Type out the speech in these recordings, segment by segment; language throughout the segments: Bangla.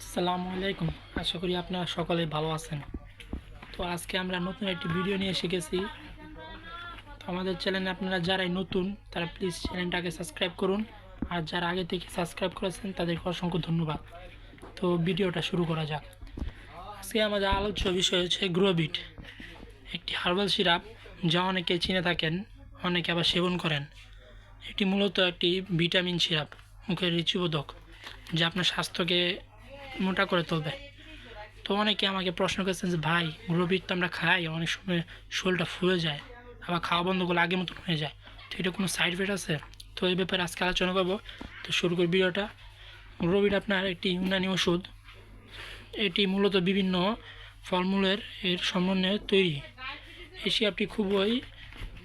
আসসালামু আলাইকুম। আশা করি আপনারা সকলে ভালো আছেন। তো আজকে আমরা নতুন একটি ভিডিও নিয়ে গেছি তো আমাদের চ্যানেলে আপনারা যারাই নতুন, তারা প্লিজ চ্যানেলটাকে সাবস্ক্রাইব করুন। আর যারা আগে থেকে সাবস্ক্রাইব করেছেন, তাদেরকে অসংখ্য ধন্যবাদ। তো ভিডিওটা শুরু করা যাক। আজকে আমাদের আলোচ্য বিষয় হচ্ছে গ্রোবিট। একটি হার্বাল সিরাপ যা অনেকে চিনে থাকেন, অনেকে আবার সেবন করেন। এটি মূলত একটি ভিটামিন সিরাপ, মুখের রুচিবোধক, যা আপনার স্বাস্থ্যকে মোটা করে তুলবে। তো অনেকে আমাকে প্রশ্ন করেছেন যে, ভাই গ্রোবিট তো আমরা খাই, অনেক সময় শোলটা ফুলে যায়, আবার খাওয়া বন্ধ করলে আগের মতন হয়ে যায়। তো এটা কোনো সাইড এফেক্ট আছে? তো এই ব্যাপারে আজকে আলোচনা করব। তো শুরু করি ভিডিওটা। গ্রোবিট আপনার একটি ইউনানি ওষুধ। এটি মূলত বিভিন্ন ফলমূলের এর সমন্বয়ে তৈরি। এই সিরাপটি খুবই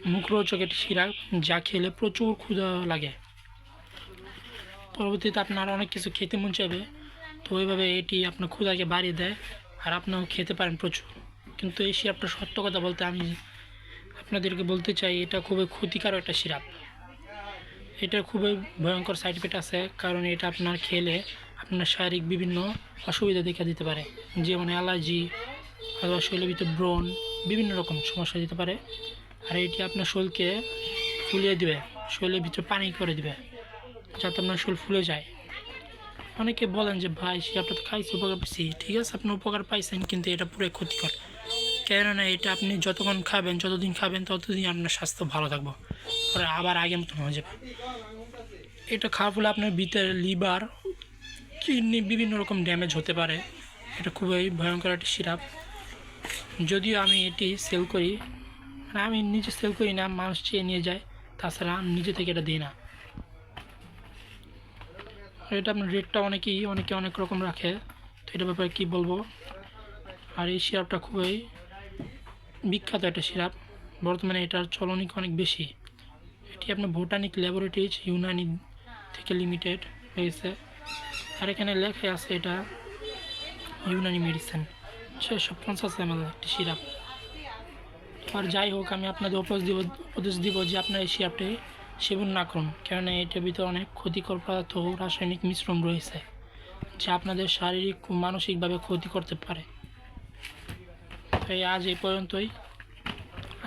মুখরোচক একটি সিরাপ যা খেলে প্রচুর ক্ষুধা লাগে। পরবর্তীতে আপনার অনেক কিছু খেতে মন চাইবে। তো ওইভাবে এটি আপনার ক্ষুদাকে বাড়িয়ে দেয় আর আপনিও খেতে পারেন প্রচুর। কিন্তু এই সিরাপটা সত্য কথা বলতে আমি আপনাদেরকে বলতে চাই, এটা খুবই ক্ষতিকারক একটা সিরাপ। এটা খুবই ভয়ঙ্কর সাইড এফেক্ট আছে, কারণ এটা আপনার খেলে আপনার শারীরিক বিভিন্ন অসুবিধা দেখা দিতে পারে। যেমন অ্যালার্জি অথবা শরীরের ভিতরে ব্রণ, বিভিন্ন রকম সমস্যা দিতে পারে। আর এটি আপনার শরীরকে ফুলিয়ে দেবে, শরীরের ভিতরে পানি করে দিবে, যাতে আপনার শরীর ফুলে যায়। অনেকে বলেন যে, ভাই সিরাপটা তো খাইছি, উপকার পাইছি। ঠিক আছে, আপনি উপকার পাইছেন, কিন্তু এটা পুরো ক্ষতিকর। কেননা এটা আপনি যতক্ষণ খাবেন, যতদিন খাবেন, ততদিন আপনার স্বাস্থ্য ভালো থাকব। পরে আবার আগের মতন হয়ে যাবে। এটা খাওয়ার ফলে আপনার ভিতরে লিভার, কিডনি বিভিন্ন রকম ড্যামেজ হতে পারে। এটা খুবই ভয়ঙ্কর একটি সিরাপ। যদিও আমি এটি সেল করি মানে আমি নিজে সেল করি না, মানুষ চেয়ে নিয়ে যায়। তাছাড়া নিজে থেকে এটা দিই না। এটা আপনার রেটটা অনেকেই, অনেকে অনেক রকম রাখে। তো এটার ব্যাপারে কী বলব? আর এই সিরাপটা খুবই বিখ্যাত একটা সিরাপ। বর্তমানে এটার চলনিক অনেক বেশি। এটি আপনার ভোটানিক ল্যাবরেটরিজ, ইউনানি থেকে লিমিটেড হয়েছে। আর এখানে লেখা আছে এটা ইউনানি মেডিসিন। ছয়শো পঞ্চাশ এম একটি সিরাপ। আর যাই হোক, আমি আপনাদের উপদেশ দিব উপদেশ দিব যে আপনার এই সিরাপটি সেবন না করুন, কেননা এটার ভিতরে অনেক ক্ষতিকর পদার্থ ও রাসায়নিক মিশ্রণ রয়েছে, যা আপনাদের শারীরিক ও মানসিকভাবে ক্ষতি করতে পারে। তাই আজ এই পর্যন্তই।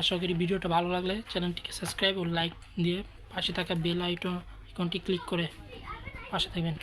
আশা করি ভিডিওটা ভালো লাগলে চ্যানেলটিকে সাবস্ক্রাইব ও লাইক দিয়ে পাশে থাকা বেল আইকনটি ক্লিক করে পাশে থাকবেন।